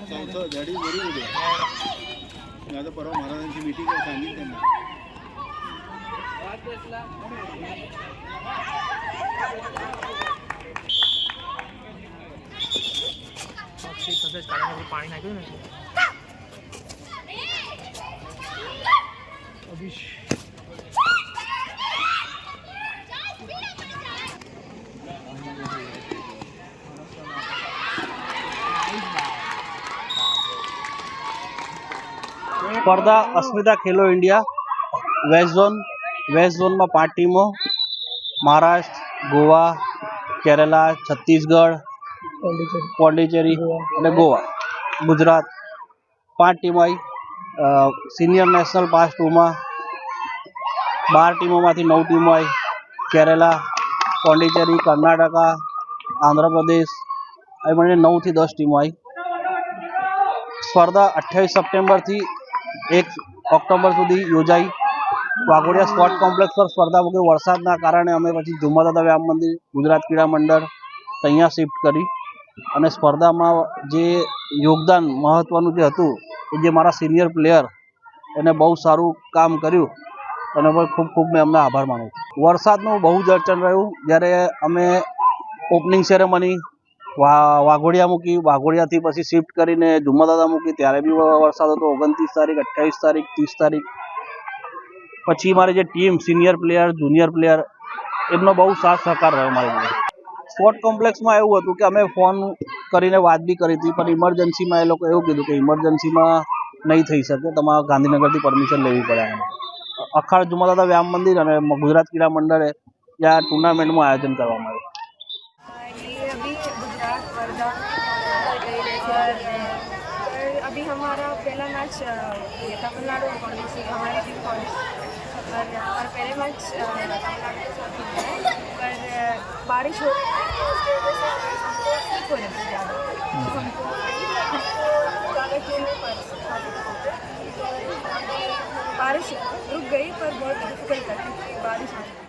चौथं धडी घरी उद्या आता परवा महाराजांची मिटिंग आहे त्यांना. पाणी नाही अभिष. સ્પર્ધા Asmita Khelo India west zone west ઝોનમાં પાંચ ટીમો, મહારાષ્ટ્ર, ગોવા, કેરલા, છત્તીસગઢ, પોંડિચેરી અને ગોવા, ગુજરાત. પાંચ ટીમો આવી સિનિયર નેશનલ પાસ ટુમાં બાર ટીમોમાંથી નવ ટીમો આવી કેરલા, પોંડિચેરી, કર્ણાટકા, આંધ્રપ્રદેશ આવી મળીને નવથી દસ ટીમો આવી સ્પર્ધા અઠ્યાવીસ સપ્ટેમ્બરથી એક ઓક્ટોબર સુધી યોજાઈ. વાઘોડિયા સ્પોર્ટ કોમ્પ્લેક્સ પર સ્પર્ધા મૂકી વરસાદના કારણે અમે પછી ઝુમ્મા દાદા વ્યાયામ મંદિર, ગુજરાત ક્રીડા મંડળ ત્યાં શિફ્ટ કરી. અને સ્પર્ધામાં જે યોગદાન મહત્ત્વનું જે હતું, એ જે મારા સિનિયર પ્લેયર એને બહુ સારું કામ કર્યું અને ખૂબ ખૂબ મેં એમનો આભાર માનું વરસાદનું બહુ જ અડચણ રહ્યું. જ્યારે અમે ઓપનિંગ સેરેમની વાઘોડિયા મૂકી, વાઘોડિયાથી પછી શિફ્ટ કરીને જુમ્માદાદા મૂકી, ત્યારે બી વરસાદ હતો, ઓગણત્રીસ તારીખ અઠ્યાવીસ તારીખ, ત્રીસ તારીખ. પછી મારી જે team senior player junior player એમનો બહુ સાથ સહકાર રહ્યો મારી જોડે. સ્પોર્ટ કોમ્પ્લેક્સમાં એવું હતું કે અમે ફોન કરીને વાત બી કરી હતી, પણ ઇમરજન્સીમાં એ લોકો એવું કીધું કે ઇમરજન્સીમાં નહીં થઈ શકે, તમારે ગાંધીનગરથી પરમિશન લેવી પડે અખાડ જુમા દાદા વ્યાયામ મંદિર અને ગુજરાત ક્રીડા મંડળે ત્યાં ટુર્નામેન્ટનું આયોજન કરવામાં આવ્યું. अभी गुजरात, वर्धा, और अभी हमारा पहला मैच तमिलनाडु कांग्रेस से हमारी टीम कांग्रेस और हमारा पहले मैच तमिलनाडु के साथ हुआ है। पर बारिश हो उसकी वजह से हमको स्किप हो रही थी ज़्यादा। तो हमको ज़्यादा खेलने पर बारिश रुक गई, पर बहुत डिफ़िकल्ट बारिश आ